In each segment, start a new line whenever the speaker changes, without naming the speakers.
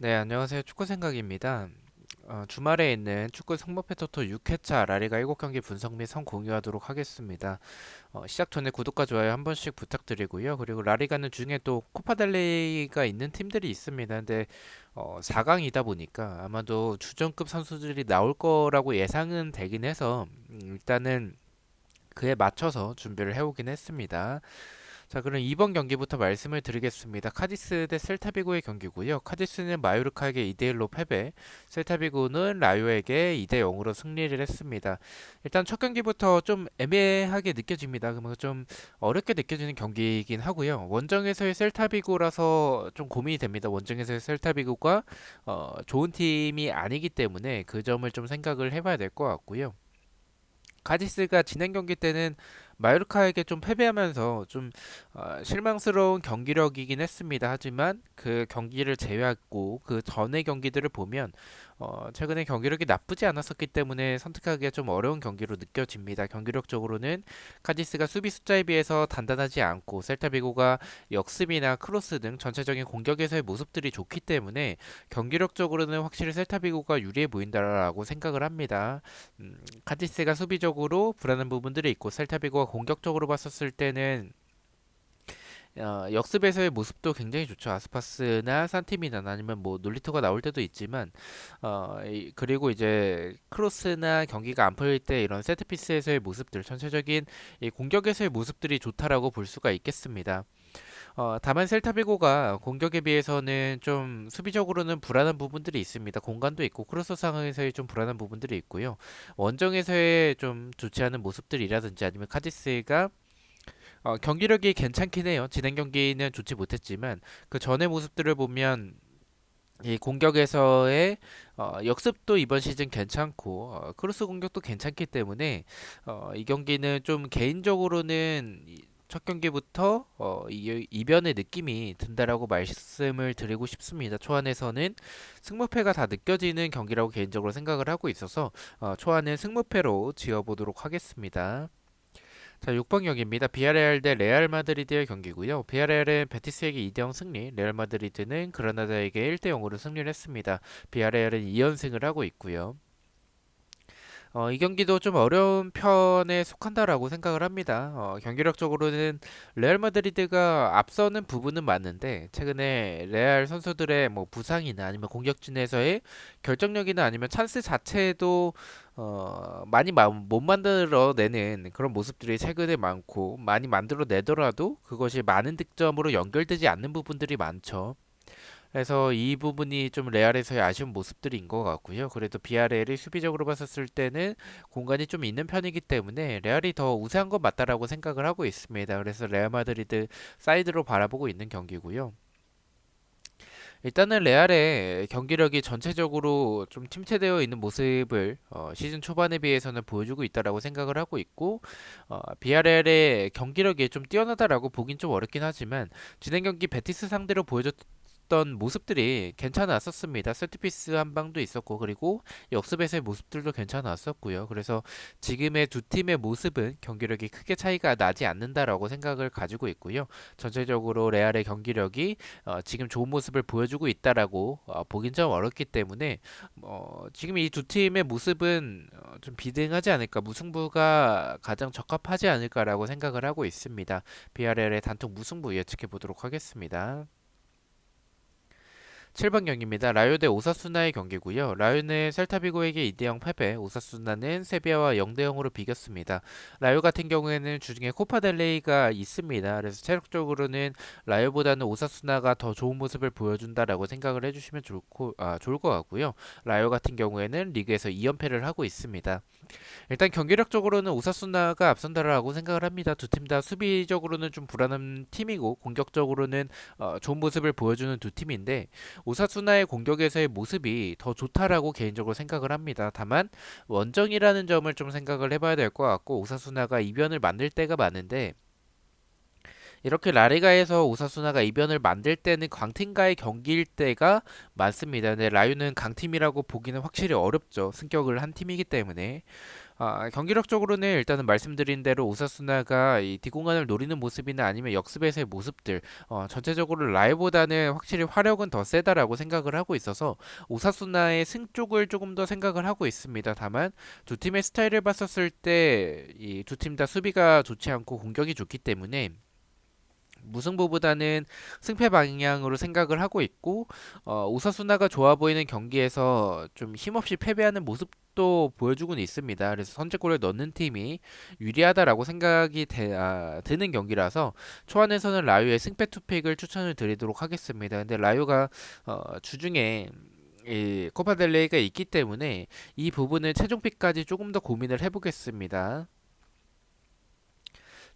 네, 안녕하세요. 축구 생각입니다. 어, 주말에 있는 축구 성모페 토토 6회차 라리가 7경기 분석 및 선 공유하도록 하겠습니다. 어, 시작 전에 구독과 좋아요 한 번씩 부탁드리고요. 그리고 라리가는 중에 또 코파델레이가 있는 팀들이 있습니다. 근데 어, 4강이다 보니까 아마도 주전급 선수들이 나올 거라고 예상은 되긴 해서 음, 일단은 그에 맞춰서 준비를 해오긴 했습니다. 자, 그럼 이번 경기부터 말씀을 드리겠습니다. 카디스 대 셀타비고의 경기고요. 카디스는 마요르카에게 2대1로 패배, 셀타비고는 라요에게 2대0으로 승리를 했습니다. 일단 첫 경기부터 좀 애매하게 느껴집니다. 그러면 좀 어렵게 느껴지는 경기이긴 하고요. 원정에서의 셀타비고라서 좀 고민이 됩니다. 원정에서의 셀타비고가 어, 좋은 팀이 아니기 때문에 그 점을 좀 생각을 해봐야 될 것 같고요. 카디스가 지난 경기 때는 마요르카에게 좀 패배하면서 좀 어, 실망스러운 경기력이긴 했습니다. 하지만 그 경기를 제외하고 그 전의 경기들을 보면 어, 최근에 경기력이 나쁘지 않았었기 때문에 선택하기가 좀 어려운 경기로 느껴집니다. 경기력적으로는 카디스가 수비 숫자에 비해서 단단하지 않고 셀타비고가 역습이나 크로스 등 전체적인 공격에서의 모습들이 좋기 때문에 경기력적으로는 확실히 셀타비고가 유리해 보인다라고 생각을 합니다. 음, 카디스가 수비적으로 불안한 부분들이 있고 셀타비고가 공격적으로 봤었을 때는 어, 역습에서의 모습도 굉장히 좋죠. 아스파스나 산티미나 아니면 뭐 놀리토가 나올 때도 있지만 어, 이, 그리고 이제 크로스나 경기가 안 풀릴 때 이런 세트피스에서의 모습들 전체적인 이 공격에서의 모습들이 좋다라고 볼 수가 있겠습니다. 어, 다만 셀타비고가 공격에 비해서는 좀 수비적으로는 불안한 부분들이 있습니다. 공간도 있고 크로스 상황에서의 좀 불안한 부분들이 있고요. 원정에서의 좀 좋지 않은 모습들이라든지 아니면 카디스가 어, 경기력이 괜찮긴 해요. 진행 경기는 좋지 못했지만 그 전의 모습들을 보면 이 공격에서의 어, 역습도 이번 시즌 괜찮고 어, 크로스 공격도 괜찮기 때문에 어, 이 경기는 좀 개인적으로는 이- 첫 경기부터 어, 이, 이변의 느낌이 든다라고 말씀을 드리고 싶습니다. 초안에서는 승무패가 다 느껴지는 경기라고 개인적으로 생각을 하고 있어서 어, 초안은 승무패로 지어보도록 하겠습니다. 자, 6번 경기입니다. 비아레알 대 레알 마드리드의 경기고요. 비아레알은 베티스에게 2대0 승리, 레알 마드리드는 그라나다에게 1대0으로 승리를 했습니다. 비아레알은 2연승을 하고 있고요. 어, 이 경기도 좀 어려운 편에 속한다라고 생각을 합니다. 어, 경기력적으로는 레알 마드리드가 앞서는 부분은 맞는데 최근에 레알 선수들의 뭐 부상이나 아니면 공격진에서의 결정력이나 아니면 찬스 자체도 어, 많이 마, 못 만들어내는 그런 모습들이 최근에 많고 많이 만들어내더라도 그것이 많은 득점으로 연결되지 않는 부분들이 많죠. 그래서 이 부분이 좀 레알에서의 아쉬운 모습들인 것 같고요. 그래도 비아레알이 수비적으로 봤었을 때는 공간이 좀 있는 편이기 때문에 레알이 더 우세한 건 맞다라고 생각을 하고 있습니다. 그래서 레알 마드리드 사이드로 바라보고 있는 경기고요. 일단은 레알의 경기력이 전체적으로 좀 침체되어 있는 모습을 어, 시즌 초반에 비해서는 보여주고 있다라고 생각을 하고 있고 어, 비아레알의 경기력이 좀 뛰어나다라고 보긴 좀 어렵긴 하지만 진행 경기 베티스 상대로 보여줬 던 모습들이 괜찮았었습니다. 세트피스 한 방도 있었고 그리고 역습에서의 모습들도 괜찮았었고요. 그래서 지금의 두 팀의 모습은 경기력이 크게 차이가 나지 않는다라고 생각을 가지고 있고요. 전체적으로 레알의 경기력이 어, 지금 좋은 모습을 보여주고 있다라고 어, 보긴 좀 어렵기 때문에 어, 지금 이 두 팀의 모습은 어, 좀 비등하지 않을까 무승부가 가장 적합하지 않을까라고 생각을 하고 있습니다. 비아레알의 단독 무승부 예측해 보도록 하겠습니다. 7번 경기입니다. 라요 대 오사수나의 경기고요. 라요는 셀타비고에게 2대0 패배, 오사수나는 세비야와 0대0으로 비겼습니다. 라요 같은 경우에는 주중에 코파델레이가 있습니다. 그래서 체력적으로는 라요보다는 오사수나가 더 좋은 모습을 보여준다라고 생각을 해주시면 좋고, 아, 좋을 것 같고요. 라요 같은 경우에는 리그에서 2연패를 하고 있습니다. 일단 경기력적으로는 오사수나가 앞선다라고 생각을 합니다. 두 팀 다 수비적으로는 좀 불안한 팀이고 공격적으로는 어, 좋은 모습을 보여주는 두 팀인데 오사수나의 공격에서의 모습이 더 좋다라고 개인적으로 생각을 합니다. 다만 원정이라는 점을 좀 생각을 해봐야 될 것 같고 오사수나가 이변을 만들 때가 많은데 이렇게 라리가에서 오사수나가 이변을 만들 때는 강팀과의 경기일 때가 많습니다. 근데 라유는 강팀이라고 보기는 확실히 어렵죠. 승격을 한 팀이기 때문에 아, 경기력적으로는 일단은 말씀드린 대로 오사수나가 이 뒷공간을 노리는 모습이나 아니면 역습에서의 모습들 어, 전체적으로 라이보다는 확실히 화력은 더 세다라고 생각을 하고 있어서 오사수나의 승 쪽을 조금 더 생각을 하고 있습니다. 다만 두 팀의 스타일을 봤었을 때 이 두 팀 다 수비가 좋지 않고 공격이 좋기 때문에 무승부보다는 승패 방향으로 생각을 하고 있고 어, 오사수나가 좋아 보이는 경기에서 좀 힘없이 패배하는 모습도 보여주고는 있습니다. 그래서 선제골을 넣는 팀이 유리하다라고 생각이 되, 아, 드는 경기라서 초안에서는 라유의 승패 투픽을 추천을 드리도록 하겠습니다. 근데 라유가 어, 주중에 이 코파델레이가 있기 때문에 이 부분을 최종픽까지 조금 더 고민을 해보겠습니다.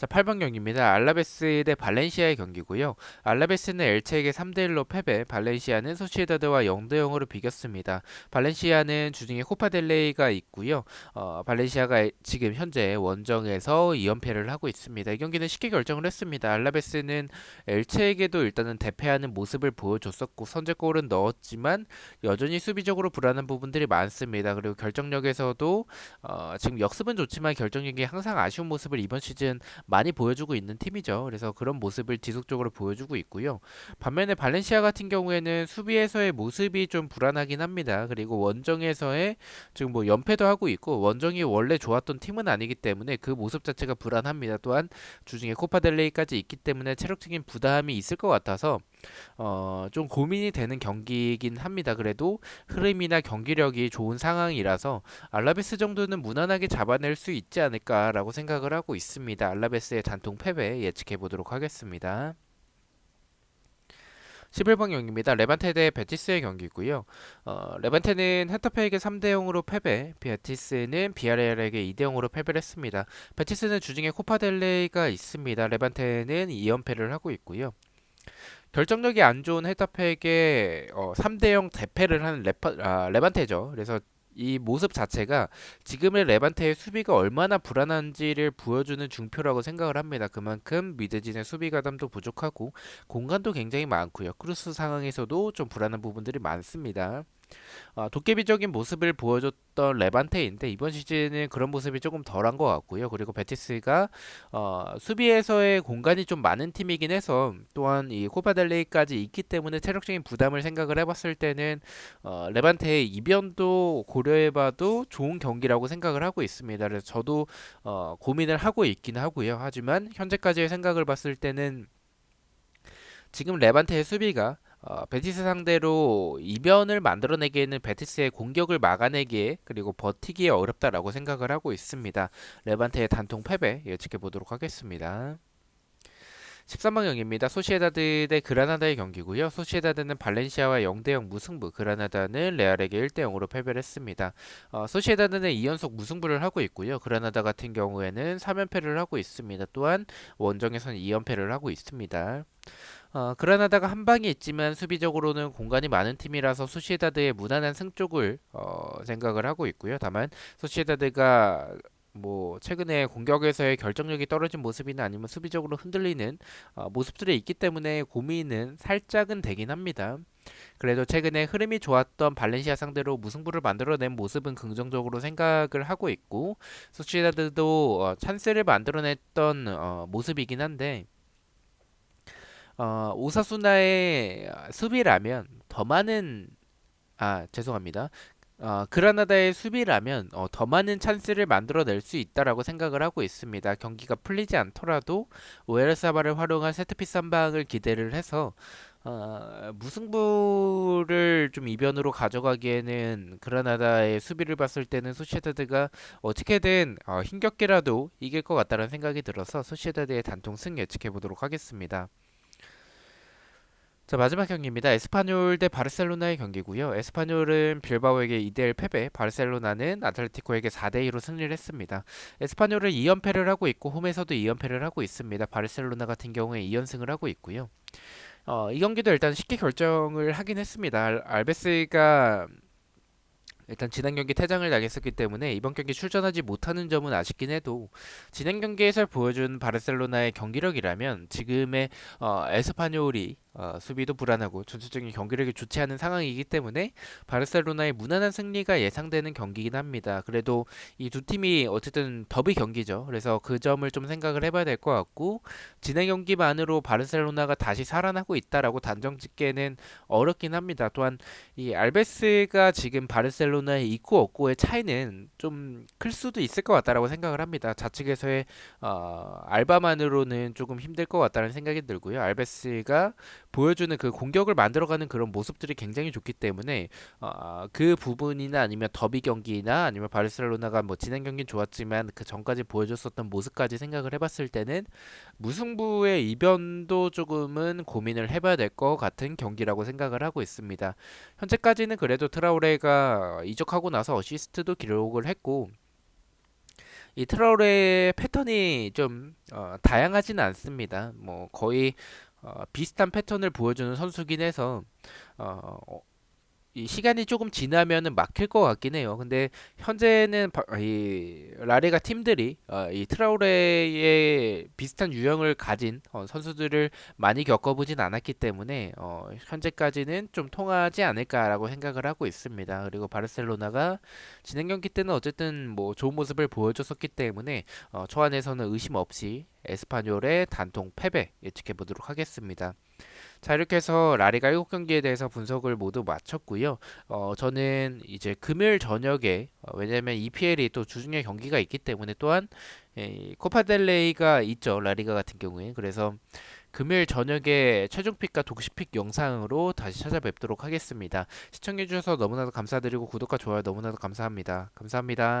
자, 8번 경기입니다. 알라베스 대 발렌시아의 경기고요. 알라베스는 엘체에게 3대 1로 패배, 발렌시아는 소시에다드와 0대 0으로 비겼습니다. 발렌시아는 주중에 코파델레이가 있고요. 어, 발렌시아가 지금 현재 원정에서 2연패를 하고 있습니다. 이 경기는 쉽게 결정을 했습니다. 알라베스는 엘체에게도 일단은 대패하는 모습을 보여줬었고 선제골은 넣었지만 여전히 수비적으로 불안한 부분들이 많습니다. 그리고 결정력에서도 어, 지금 역습은 좋지만 결정력이 항상 아쉬운 모습을 이번 시즌 많이 보여주고 있는 팀이죠. 그래서 그런 모습을 지속적으로 보여주고 있고요. 반면에 발렌시아 같은 경우에는 수비에서의 모습이 좀 불안하긴 합니다. 그리고 원정에서의 지금 뭐 연패도 하고 있고 원정이 원래 좋았던 팀은 아니기 때문에 그 모습 자체가 불안합니다. 또한 주중에 코파델레이까지 있기 때문에 체력적인 부담이 있을 것 같아서 어, 좀 고민이 되는 경기이긴 합니다. 그래도 흐름이나 경기력이 좋은 상황이라서 알라베스 정도는 무난하게 잡아낼 수 있지 않을까라고 생각을 하고 있습니다. 알라베스의 단통 패배 예측해 보도록 하겠습니다. 11번 경기입니다. 레반테 대 베티스의 경기고요. 어, 레반테는 헤타페에게 3대 0으로 패배, 베티스는 비아레알에게 2대 0으로 패배를 했습니다. 베티스는 주중에 코파델레이가 있습니다. 레반테는 2연패를 하고 있고요. 결정력이 안 좋은 헤타페에게 어, 3대 0 대패를 한 레파, 아, 레반테죠. 그래서 이 모습 자체가 지금의 레반테의 수비가 얼마나 불안한지를 보여주는 중표라고 생각을 합니다. 그만큼 미드진의 수비 가담도 부족하고 공간도 굉장히 많고요. 크루스 상황에서도 좀 불안한 부분들이 많습니다. 어, 도깨비적인 모습을 보여줬던 레반테인데 이번 시즌은 그런 모습이 조금 덜한 것 같고요. 그리고 베티스가 어, 수비에서의 공간이 좀 많은 팀이긴 해서 또한 이 코파델레이까지 있기 때문에 체력적인 부담을 생각을 해봤을 때는 어, 레반테의 이변도 고려해봐도 좋은 경기라고 생각을 하고 있습니다. 그래서 저도 어, 고민을 하고 있긴 하고요. 하지만 현재까지의 생각을 봤을 때는 지금 레반테의 수비가 어, 베티스 상대로 이변을 만들어내기에는 베티스의 공격을 막아내기에 그리고 버티기에 어렵다라고 생각을 하고 있습니다. 레반테의 단통 패배 예측해 보도록 하겠습니다. 13번 경기입니다. 소시에다드 대 그라나다의 경기고요. 소시에다드는 발렌시아와 0대0 무승부, 그라나다는 레알에게 1대0으로 패배를 했습니다. 어, 소시에다드는 2연속 무승부를 하고 있고요. 그라나다 같은 경우에는 3연패를 하고 있습니다. 또한 원정에서는 2연패를 하고 있습니다. 어, 그라나다가 한 방이 있지만 수비적으로는 공간이 많은 팀이라서 소시에다드의 무난한 승쪽을 어, 생각을 하고 있고요. 다만 소시에다드가 뭐 최근에 공격에서의 결정력이 떨어진 모습이나 아니면 수비적으로 흔들리는 어, 모습들이 있기 때문에 고민은 살짝은 되긴 합니다. 그래도 최근에 흐름이 좋았던 발렌시아 상대로 무승부를 만들어낸 모습은 긍정적으로 생각을 하고 있고 소시에다드도 어, 찬스를 만들어냈던 어, 모습이긴 한데 어, 오사수나의 수비라면 더 많은 아 죄송합니다. 어, 그라나다의 수비라면 어, 더 많은 찬스를 만들어낼 수 있다라고 생각을 하고 있습니다. 경기가 풀리지 않더라도 오에르사바를 활용한 세트피스 한 방을 기대를 해서 어, 무승부를 좀 이변으로 가져가기에는 그라나다의 수비를 봤을 때는 소시에다드가 어떻게든 어, 힘겹게라도 이길 것 같다는 생각이 들어서 소시에다드의 단통 승 예측해 보도록 하겠습니다. 자 마지막 경기입니다. 에스파뇰 대 바르셀로나의 경기고요. 에스파뇰은 빌바오에게 2대1 패배, 바르셀로나는 아틀레티코에게 4대2로 승리를 했습니다. 에스파뇰은 2연패를 하고 있고 홈에서도 2연패를 하고 있습니다. 바르셀로나 같은 경우에 2연승을 하고 있고요. 어, 이 경기도 일단 쉽게 결정을 하긴 했습니다. 알, 알베스가 일단 지난 경기 퇴장을 당했었기 때문에 이번 경기 출전하지 못하는 점은 아쉽긴 해도 지난 경기에서 보여준 바르셀로나의 경기력이라면 지금의 어, 에스파뇰이 어, 수비도 불안하고 전체적인 경기력이 좋지 않은 상황이기 때문에 바르셀로나의 무난한 승리가 예상되는 경기이긴 합니다. 그래도 이 두 팀이 어쨌든 더비 경기죠. 그래서 그 점을 좀 생각을 해봐야 될 것 같고 진행 경기만으로 바르셀로나가 다시 살아나고 있다라고 단정 짓기에는 어렵긴 합니다. 또한 이 알베스가 지금 바르셀로 나의 있고 없고의 차이는 좀 클 수도 있을 것 같다라고 생각을 합니다. 좌측에서의 어, 알바만으로는 조금 힘들 것 같다는 생각이 들고요. 알베스가 보여주는 그 공격을 만들어가는 그런 모습들이 굉장히 좋기 때문에 어, 그 부분이나 아니면 더비 경기나 아니면 바르셀로나가 뭐 진행 경기는 좋았지만 그 전까지 보여줬었던 모습까지 생각을 해봤을 때는 무승부의 이변도 조금은 고민을 해봐야 될 것 같은 경기라고 생각을 하고 있습니다. 현재까지는 그래도 트라우레가 이적하고 나서 어시스트도 기록을 했고 이 트라우레의 패턴이 좀 어, 다양하지는 않습니다. 뭐 거의 어, 비슷한 패턴을 보여주는 선수긴 해서 어, 어, 이 시간이 조금 지나면은 막힐 것 같긴 해요. 근데 현재는 바- 이 라리가 팀들이 어, 이 트라우레의 비슷한 유형을 가진 어, 선수들을 많이 겪어보진 않았기 때문에 어, 현재까지는 좀 통하지 않을까라고 생각을 하고 있습니다. 그리고 바르셀로나가 진행 경기 때는 어쨌든 뭐 좋은 모습을 보여줬었기 때문에 어, 초안에서는 의심 없이 에스파뇰의 단통 패배 예측해 보도록 하겠습니다. 자, 이렇게 해서 라리가 7경기에 대해서 분석을 모두 마쳤고요. 어, 저는 이제 금요일 저녁에 어, 왜냐면 EPL이 또 주중에 경기가 있기 때문에 또한 이 코파델레이가 있죠. 라리가 같은 경우에. 그래서 금요일 저녁에 최종 픽과 독시픽 영상으로 다시 찾아뵙도록 하겠습니다. 시청해 주셔서 너무나도 감사드리고 구독과 좋아요 너무나도 감사합니다. 감사합니다.